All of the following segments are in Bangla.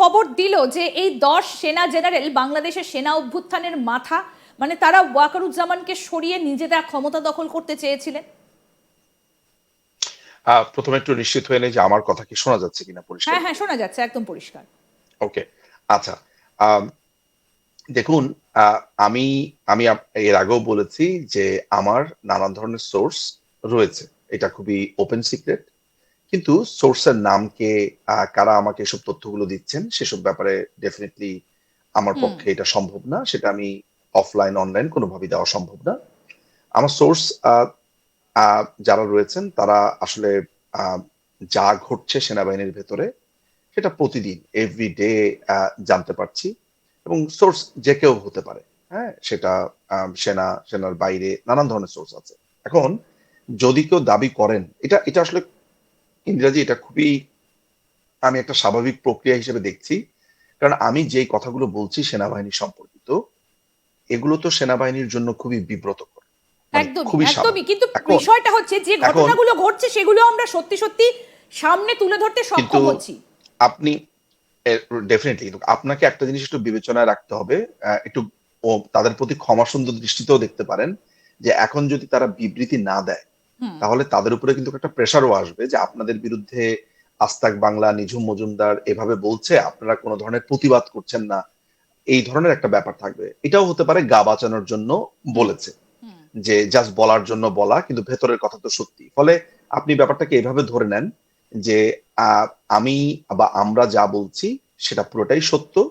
খবর দিল যে এই দশ সেনা জেনারেল বাংলাদেশের সেনা অভ্যুত্থানের মাথা মানে তারা ওয়াকারুজ্জামানকে সরিয়ে নিজেরা ক্ষমতা দখল করতে চেয়েছিলেন? প্রথমে একটু নিশ্চিত হয়ে নেই যে আমার কথা কি শোনা যাচ্ছে কিনা পরিষ্কার? হ্যাঁ হ্যাঁ শোনা যাচ্ছে একদম পরিষ্কার। ওকে আচ্ছা দেখুন আমি আমি এর আগেও বলেছি যে আমার নানান ধরনের সোর্স রয়েছে। এটা খুবই ওপেন সিক্রেট কিন্তু সোর্সের নামকে আহ, কারা আমাকে এসব তথ্যগুলো দিচ্ছেন সেসব ব্যাপারে ডেফিনেটলি আমার পক্ষে এটা সম্ভব না সেটা আমি অফলাইন অনলাইন কোনোভাবেই দেওয়া সম্ভব না। আমার সোর্স যারা রয়েছেন তারা আসলে যা ঘটছে সেনাবাহিনীর ভেতরে সেটা প্রতিদিন এভরি ডে জানতে পারছি এবং সোর্স যে কেউ হতে পারে হ্যাঁ? সেটা সেনা সেনার বাইরে নানান ধরনের সোর্স আছে। এখন যদি কেউ দাবি করেন এটা এটা আসলে ইংরেজি এটা খুবই আমি একটা স্বাভাবিক প্রক্রিয়া হিসেবে দেখছি। কারণ আমি যেই কথাগুলো বলছি সেনাবাহিনী সম্পর্কিত এগুলো তো সেনাবাহিনীর জন্য খুবই বিব্রতকর। মানে একদমই স্বাভাবিক। কিন্তু বিষয়টা হচ্ছে যে ঘটনাগুলো ঘটছে সেগুলো আমরা সত্যি সত্যি সামনে তুলে ধরতে সক্ষম হচ্ছি। আপনি ডেফিনেটলি কিন্তু আপনাকে একটা জিনিস একটু বিবেচনায় রাখতে হবে একটু তাদের প্রতি ক্ষমা সুন্দর দৃষ্টিতেও দেখতে পারেন যে এখন যদি তারা বিবৃতি না দেয় তাহলে তাদের উপরে কিন্তু একটা প্রেশারও আসবে যে আপনাদের বিরুদ্ধে আস্তাক বাংলা নিঝুম মজুমদার এভাবে বলছে আপনারা কোনো ধরনের প্রতিবাদ করছেন না। এই ধরনের একটা ব্যাপার থাকবে। এটাও হতে পারে গা বাঁচানোর জন্য বলেছে। যে জাস্ট বলার জন্য বলা কিন্তু ভেতরের কথা তো সত্যি। ফলে আপনি ব্যাপারটাকে এভাবে ধরে নেন যে আমি বা আমরা যা বলছি সেটা পুরোটাই সত্য।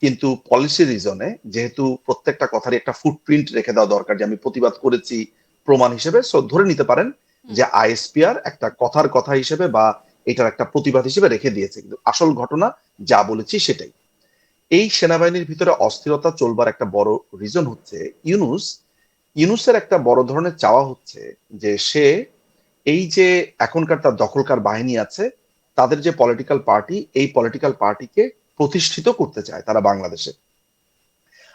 কিন্তু পলিসি রিজনে যেহেতু প্রত্যেকটা কথারই একটা ফুটপ্রিন্ট রেখে দেওয়া দরকার যে আমি প্রতিবাদ করেছি প্রমাণ হিসেবে সো ধরে নিতে পারেন যে আইএসপিআর একটা কথার কথা হিসেবে বা এটার একটা প্রতিবাদ হিসেবে রেখে দিয়েছে। কিন্তু আসল ঘটনা যা বলেছি সেটাই। এই সেনাবাহিনীর ভিতরে অস্থিরতা চলবার একটা বড় রিজন হচ্ছে ইউনুস। ইউনুসের একটা বড় ধরনের চাওয়া হচ্ছে যে সে এই যে এখনকার তার দখলকার বাহিনী আছে তাদের যে পলিটিক্যাল পার্টি এই পলিটিক্যাল পার্টিকে প্রতিষ্ঠিত করতে চায় তারা বাংলাদেশে।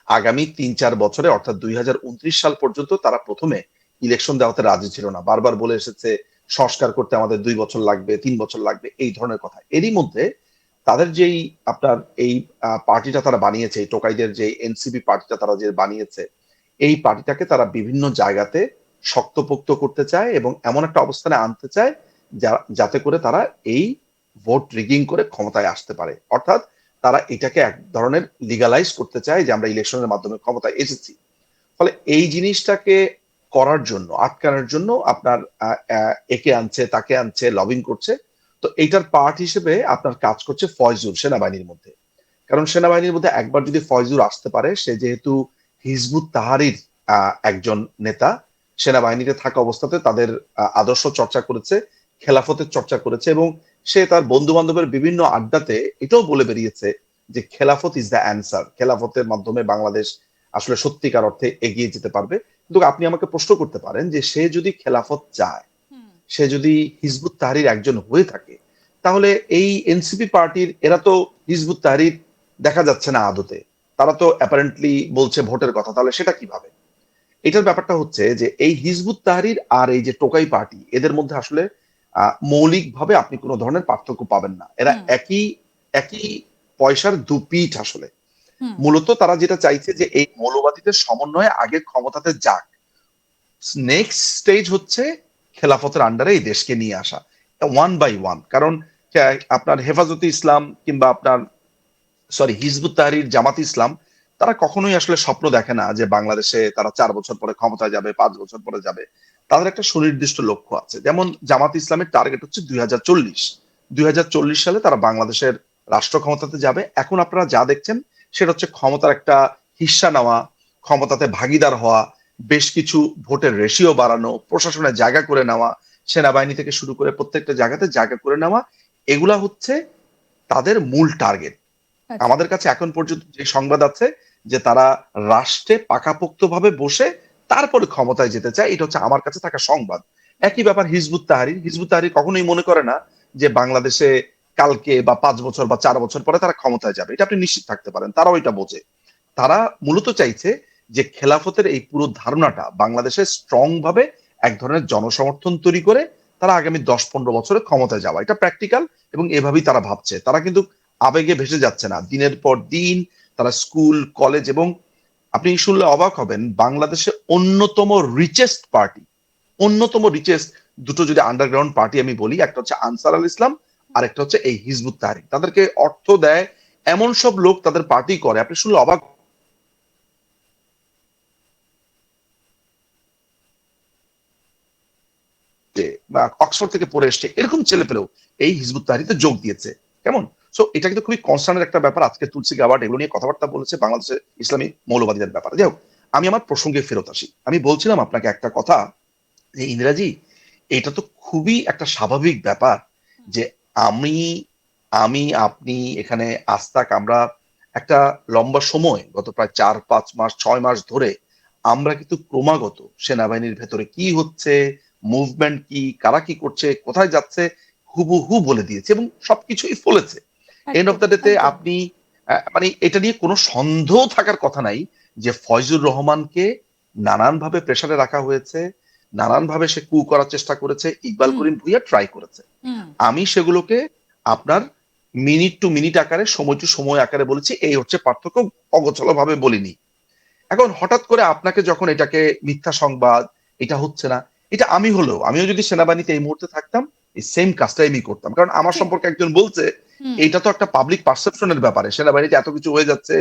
আগামী তিন চার বছরে অর্থাৎ দুই হাজার উনত্রিশ সাল পর্যন্ত তারা প্রথমে ইলেকশন দেওয়াতে রাজি ছিল না। বারবার বলে এসেছে, সংস্কার করতে আমাদের দুই বছর লাগবে, তিন বছর লাগবে, এই ধরনের কথা। এরই মধ্যে তাদের যেই আপনার এই পার্টিটা তারা বানিয়েছে, এই টোকাইদের যে এনসিপি পার্টিটা তারা যে বানিয়েছে, এই পার্টিটাকে তারা বিভিন্ন জায়গাতে শক্তপোক্ত করতে চায় এবং এমন একটা অবস্থানে আনতে চায় যাতে করে তারা এই ভোট রিগিং করে ক্ষমতায় আসতে পারে। অর্থাৎ তারা এটাকে এক ধরনের লিগালাইজ করতে চায় যে আমরা ইলেকশনের মাধ্যমে ক্ষমতায় এসেছি। ফলে এই জিনিসটাকে করার জন্য, আটকানোর জন্য আপনার একে আনছে, তাকে আনছে লবিং করছে। তো এইটার পার্ট হিসেবে আপনার কাজ করছে ফয়জুর সেনাবাহিনীর মধ্যে। কারণ সেনাবাহিনীর মধ্যে একবার যদি ফয়জুর আসতে পারে, সে যেহেতু হিজবুত তাহারির একজন নেতা, সেনাবাহিনীতে থাকা অবস্থাতে তাদের আদর্শ চর্চা করেছে, খেলাফতের চর্চা করেছে এবং সে তার বন্ধু বান্ধবের বিভিন্ন আড্ডাতে এটাও বলে বেরিয়েছে যে খেলাফত ইজ দ্য অ্যান্সার খেলাফতের মাধ্যমে বাংলাদেশ আসলে সত্যিকার অর্থে এগিয়ে যেতে পারবে। কিন্তু আপনি আমাকে প্রশ্ন করতে পারেন যে সে যদি খেলাফত চায় সে যদি হিজবুত তাহরির একজন হয়ে থাকে তাহলে এই এনসিপি পার্টির এরা তো হিজবুত তাহরির দেখা যাচ্ছে না আদতে। তারা তো অ্যাপারেন্টলি বলছে ভোটের কথা তাহলে সেটা কীভাবে? এটার ব্যাপারটা হচ্ছে যে এই হিজবুত তাহরির আর এই যে টোকাই পার্টি এদের মধ্যে আসলে আহ, মৌলিকভাবে আপনি কোনো ধরনের পার্থক্য পাবেন না। এরা একই একই পয়সার দুপিঠ আসলে। মূলত তারা যেটা চাইছে যে এই মৌলবাদীদের সমন্বয়ে আগে ক্ষমতাতে যাক। নেক্সট স্টেজ হচ্ছে খেলাফতের আন্ডারে এই দেশকে নিয়ে আসা। ওয়ান বাই ওয়ান কারণ আপনার হেফাজতে ইসলাম কিংবা আপনার সরি হিজবুত জামাত ইসলাম, তারা কখনোই আসলে স্বপ্ন দেখে না যে বাংলাদেশে তারা চার বছর পরে ক্ষমতায় যাবে, পাঁচ বছর পরে যাবে। তাদের একটা সুনির্দিষ্ট লক্ষ্য আছে। যেমন, জামাত ইসলামের টার্গেট হচ্ছে দুই হাজার চল্লিশ। দুই হাজার চল্লিশ সালে তারা বাংলাদেশের রাষ্ট্র ক্ষমতাতে যাবে। এখন আপনারা যা দেখছেন সেটা হচ্ছে ক্ষমতার একটা হিস্সা নেওয়া ক্ষমতাতে ভাগিদার হওয়া বেশ কিছু ভোটের রেশিও বাড়ানো প্রশাসনের জায়গা করে নেওয়া সেনাবাহিনী থেকে শুরু করে প্রত্যেকটা জায়গাতে জায়গা করে নেওয়া এগুলা হচ্ছে তাদের মূল টার্গেট আচ্ছা। আমাদের কাছে এখন পর্যন্ত যে সংবাদ আছে যে তারা রাষ্ট্রে পাকাপোক্ত ভাবে বসে তারপরে ক্ষমতায় যেতে চায় এটা হচ্ছে আমার কাছে থাকা সংবাদ। একই ব্যাপার হিজবুত তাহারির। হিজবুত তাহারির কখনোই মনে করে না যে বাংলাদেশে কালকে বা পাঁচ বছর বা চার বছর পরে তারা ক্ষমতায় যাবে। এটা আপনি নিশ্চিত থাকতে পারেন, তারাও এটা বোঝে। তারা মূলত চাইছে যে খেলাফতের এই পুরো ধারণাটা বাংলাদেশে স্ট্রং ভাবে এক ধরনের জনসমর্থন তৈরি করে তারা আগামী দশ পনেরো বছরে ক্ষমতায় যাওয়া। এটা প্র্যাকটিক্যাল এবং এভাবেই তারা ভাবছে। তারা কিন্তু আবেগে ভেসে যাচ্ছে না। দিনের পর দিন তারা স্কুল কলেজ এবং আপনি শুনলে অবাক হবেন, বাংলাদেশে অন্যতম রিচেস্ট পার্টি অন্যতম রিচেস্ট দুটো যদি আন্ডারগ্রাউন্ড পার্টি আমি বলি, একটা হচ্ছে আনসার আল ইসলাম আর একটা হচ্ছে এই হিজবুত তাহরিক তাদেরকে অর্থ দেয়, এমন সব লোক তাদের পার্টি করে। আপনি শুনলে অবাক বা অক্সফোর্ড থেকে পড়ে এসছে, এরকম ছেলে পেলেও এই হিজবুত তাহরিতে যোগ দিয়েছে। কেমন? সো এটা কিন্তু খুবই কনসার্নের একটা ব্যাপার। আজকে তুলসী গাওয়ার্ড এগুলো নিয়ে কথাবার্তা বলেছে বাংলাদেশের ইসলামী মৌলবাদীদের ব্যাপারে। যাই হোক, আমি আমার প্রসঙ্গে ফেরত আসি। আমি বলছিলাম আপনাকে একটা কথা, যে ইন্দিরাজি এটা তো খুবই একটা স্বাভাবিক ব্যাপার যে আমি আমি আপনি এখানে আস্তাক আমরা একটা লম্বা সময় গত প্রায় চার পাঁচ মাস ছয় মাস ধরে আমরা কিন্তু ক্রমাগত সেনাবাহিনীর ভেতরে কি হচ্ছে মুভমেন্ট কি কারা কি করছে কোথায় যাচ্ছে হুবহু বলে দিয়েছে এবং সবকিছুই ফলেছে এন্ড অফ দ্য ডেতে। আপনি মানে এটা নিয়ে কোনো সন্দেহ থাকার কথা নাই যে ফয়জুর রহমানকে নানানভাবে প্রেসারে রাখা হয়েছে নানানভাবে সে কু করার চেষ্টা করেছে ইকবাল করিম ভুইয়া ট্রাই করেছে। আমি সেগুলোকে আপনার মিনিট টু মিনিট আকারে সময় টু সময় আকারে বলেছি এই হচ্ছে পার্থক্য অগোছল ভাবে বলিনি। এখন হঠাৎ করে আপনাকে যখন এটাকে মিথ্যা সংবাদ এটা হচ্ছে না এটা আমি হলেও আমিও যদি সেনাবাহিনীতে এই মুহূর্তে থাকতাম এই সেম কাজটাই আমি করতাম। কারণ আমার সম্পর্কে একজন বলছে এটা তো একটা পাবলিক পারসেপশনের ব্যাপারে সেনাবাহিনীতে এত কিছু হয়ে যাচ্ছে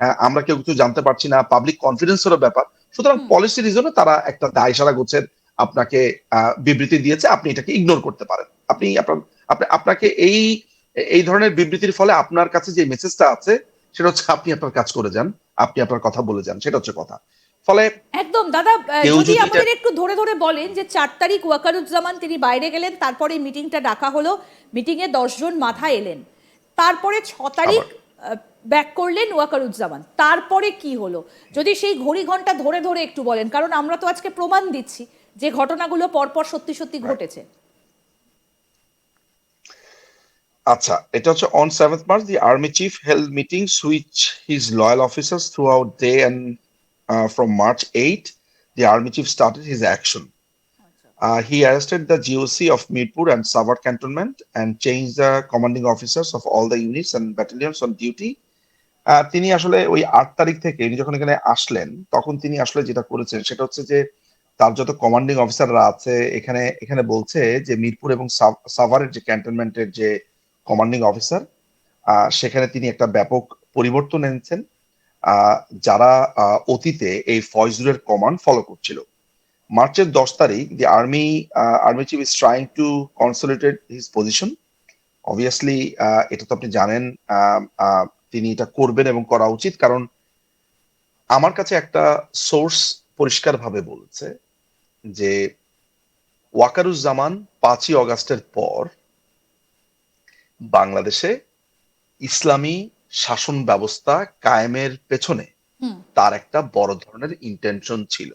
আহ, আমরা কেউ কিছু জানতে পারছি না পাবলিক কনফিডেন্সেরও ব্যাপার। সুতরাং পলিসি রিজনে তারা একটা দায় সারা গোছের আপনাকে বিবৃতি দিয়েছে আপনি এটাকে ইগনোর করতে পারেন। আপনি আপনার আপনাকে এই এই ধরনের বিবৃতির ফলে আপনার কাছে যে মেসেজটা আছে সেটা হচ্ছে আপনি আপনার কাজ করে যান আপনি আপনার কথা বলে যান সেটা হচ্ছে কথা। ফলে একদম দাদা যদি যদি আমাদের একটু ধরে ধরে বলেন যে চার তারিখ ওয়াকারুজ্জামান তিনি বাইরে গেলেন তারপরে মিটিংটা ডাকা হলো মিটিংয়ে দশজন মাথা এলেন তারপরে ছ তারিখ ব্যাক করলেন ওয়াকারুজ্জামান। তারপরে কি হলো? যদি সেই ঘড়ি ঘণ্টা ধরে ধরে একটু বলেন কারণ আমরা তো আজকে প্রমাণ দিচ্ছি যে ঘটনাগুলো পরপর সত্যি সত্যি ঘটেছে। আচ্ছা এটা হচ্ছে on seventh March the army chief held meetings which his loyal officers throughout day and from March eight the army chief started his action Uh, he arrested the GOC of Mirpur and Savart cantonment and changed the commanding officers of all the units and battalions on duty. তিনি আসলে ওই আট তারিখ থেকে উনি যখন এখানে আসলেন, তখন তিনি আসলে যেটা করেছেন সেটা হচ্ছে যে তার যত কমান্ডিং অফিসাররা আছে, এখানে এখানে বলছে যে মিরপুর এবং সাভ- সাভারের যে ক্যান্টনমেন্টের যে কমান্ডিং অফিসার সেখানে তিনি একটা ব্যাপক পরিবর্তন এনেছেন। যারা অতীতে এই ফয়জুরের কমান্ড ফলো করছিল। মার্চের দশ তারিখ the army army chief is trying to consolidate his position obviously এটা তো আপনি জানেন তিনি এটা করবেন এবং করা উচিত। কারণ আমার কাছে একটা সোর্স পরিষ্কারভাবে বলছে যে ওয়াকারুজ্জামান পাঁচই অগাস্টের পর বাংলাদেশে ইসলামী শাসন ব্যবস্থা কায়েমের পেছনে তার একটা বড় ধরনের ইন্টেনশন ছিল।